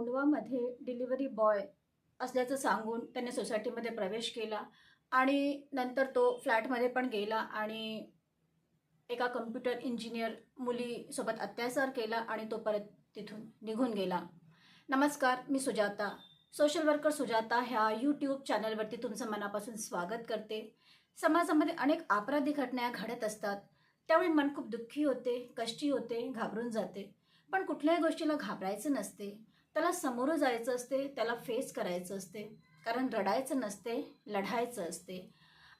कोंडवामध्ये delivery boy असल्याचं सांगून त्याने सोसायटीमध्ये प्रवेश केला आणि नंतर तो फ्लॅटमध्ये पण गेला आणि एका कम्प्युटर इंजिनियर मुलीसोबत अत्याचार केला आणि तो परत तिथून निघून गेला. नमस्कार मी सुजाता. सोशल वर्कर सुजाता ह्या यूट्यूब चॅनलवरती तुमचं मनापासून स्वागत करते. समाजामध्ये अनेक अपराधी घटना घडत असतात. त्यावेळी मन खूप दुःखी होते कष्टी होते घाबरून जाते. पण कुठल्याही गोष्टीला घाबरायचं नसते. त्याला समोरं जायचं असते त्याला फेस करायचं असते कारण रडायचं नसते लढायचं असते.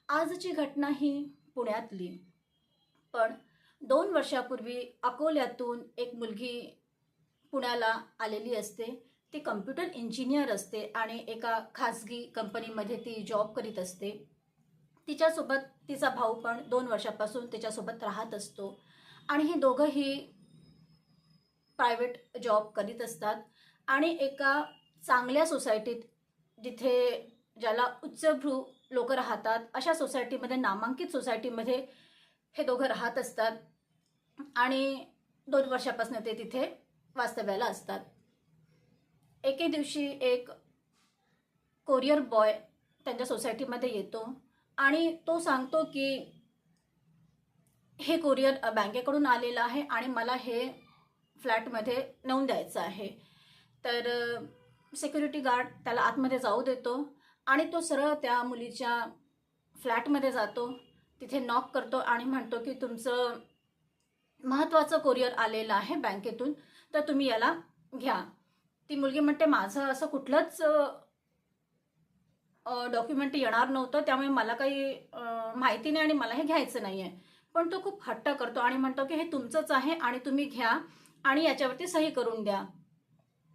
आजची घटना ही पुण्यातली. पण दोन वर्षापूर्वी अकोल्यातून एक मुलगी पुण्याला आलेली असते. ती कम्प्युटर इंजिनियर असते आणि एका खाजगी कंपनीमध्ये ती जॉब करीत असते. तिच्यासोबत तिचा भाऊ पण दोन वर्षापासून तिच्यासोबत राहत असतो. आणि हे दोघंही प्रायव्हेट जॉब करीत असतात. आणि एका चांगल्या सोसायटीत जिथे ज्याला उच्चभ्रू लोक राहतात अशा सोसायटीमध्ये नामांकित सोसायटीमध्ये हे दोघं राहत असतात आणि दोन वर्षापासून ते तिथे वास्तव्याला असतात. एके दिवशी एक कोरियर बॉय त्यांच्या सोसायटीमध्ये येतो आणि तो सांगतो की हे कोरियर बँकेकडून आलेलं आहे आणि मला हे फ्लॅटमध्ये नेऊन द्यायचं आहे. तर सिक्युरिटी गार्ड त्याला आतमध्ये जाऊ देतो आणि तो सरळ त्या मुलीच्या फ्लॅटमध्ये जातो. तिथे नॉक करतो आणि म्हणतो की तुमचं महत्त्वाचं कोरिअर आलेलं आहे बँकेतून तर तुम्ही याला घ्या. ती मुलगी म्हणते माझं असं कुठलंच डॉक्युमेंट येणार नव्हतं त्यामुळे मला काही माहिती नाही आणि मला हे घ्यायचं नाही आहे पण तो खूप हट्ट करतो आणि म्हणतो की हे तुमचंच आहे आणि तुम्ही घ्या आणि याच्यावरती सही करून द्या.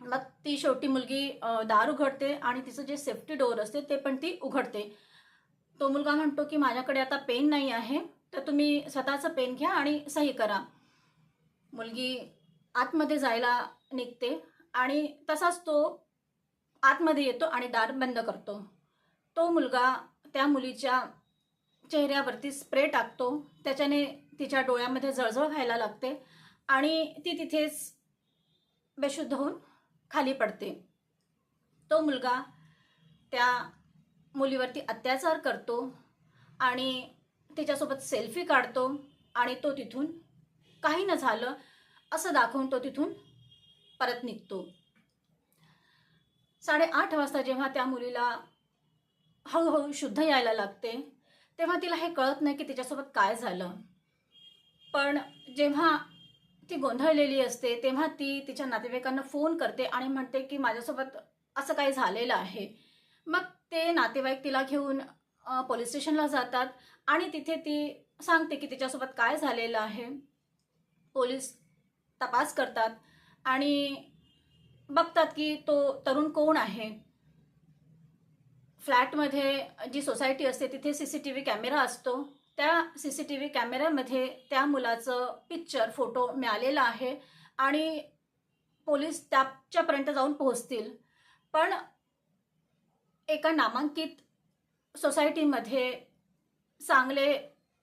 मग ती शेवटी मुलगी दार उघडते आणि तिचं जे सेफ्टी डोअर असते ते पण ती उघडते. तो मुलगा म्हणतो की माझ्याकडे आता पेन नाही आहे तर तुम्ही स्वतःचं पेन घ्या आणि सही करा. मुलगी आतमध्ये जायला निघते आणि तसाच तो आतमध्ये येतो आणि दार बंद करतो. तो मुलगा त्या मुलीच्या चेहऱ्यावरती स्प्रे टाकतो. त्याच्याने तिच्या डोळ्यामध्ये जळजळ व्हायला लागते आणि ती तिथेच बेशुद्ध होऊन खाली पडते. तो मुलगा त्या मुलीवरती अत्याचार करतो आणि तिच्यासोबत सेल्फी काढतो आणि तो तिथून काही न झालं असं दाखवून तो तिथून परत निघतो. साडेआठ वाजता जेव्हा त्या मुलीला हळूहळू शुद्ध यायला लागते तेव्हा तिला हे कळत नाही की तिच्यासोबत काय झालं. पण जेव्हा ती गोंधळलेली असते तेव्हा ती तिच्या नातेवाईकांना फोन करते आणि म्हणते की माझ्यासोबत असं काही झालेलं आहे. मग ते नातेवाईक तिला घेऊन पोलीस स्टेशनला जातात आणि तिथे ती सांगते की तिच्यासोबत काय झालेलं आहे. पोलीस तपास करतात आणि बघतात की तो तरुण कोण आहे. फ्लॅटमध्ये जी सोसायटी असते तिथे C C T V camera असतो. त्या सी सी टी व्ही कॅमेऱ्यामध्ये त्या मुलाचं पिक्चर फोटो मिळालेला आहे आणि पोलीस त्याच्यापर्यंत जाऊन पोहोचतील. पण एका नामांकित सोसायटीमध्ये चांगले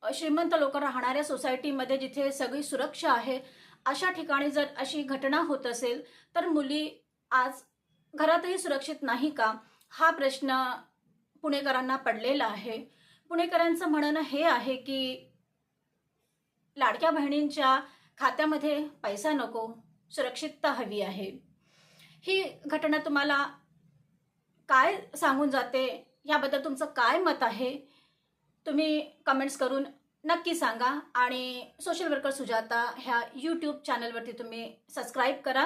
श्रीमंत लोक राहणाऱ्या सोसायटीमध्ये जिथे सगळी सुरक्षा आहे अशा ठिकाणी जर अशी घटना होत असेल तर मुली आज घरातही सुरक्षित नाही का? हा प्रश्न पुणेकरांना पडलेला आहे. पुणेकरांचं म्हणणं हे आहे की लाडक्या बहिणींच्या खात्यामध्ये पैसा नको सुरक्षितता हवी आहे. ही घटना तुम्हाला काय सांगून जाते? याबद्दल तुमचं काय मत आहे? तुम्ही कमेंट्स करून नक्की सांगा आणि सोशल वर्कर सुजाता ह्या यूट्यूब चॅनलवरती तुम्ही सबस्क्राईब करा.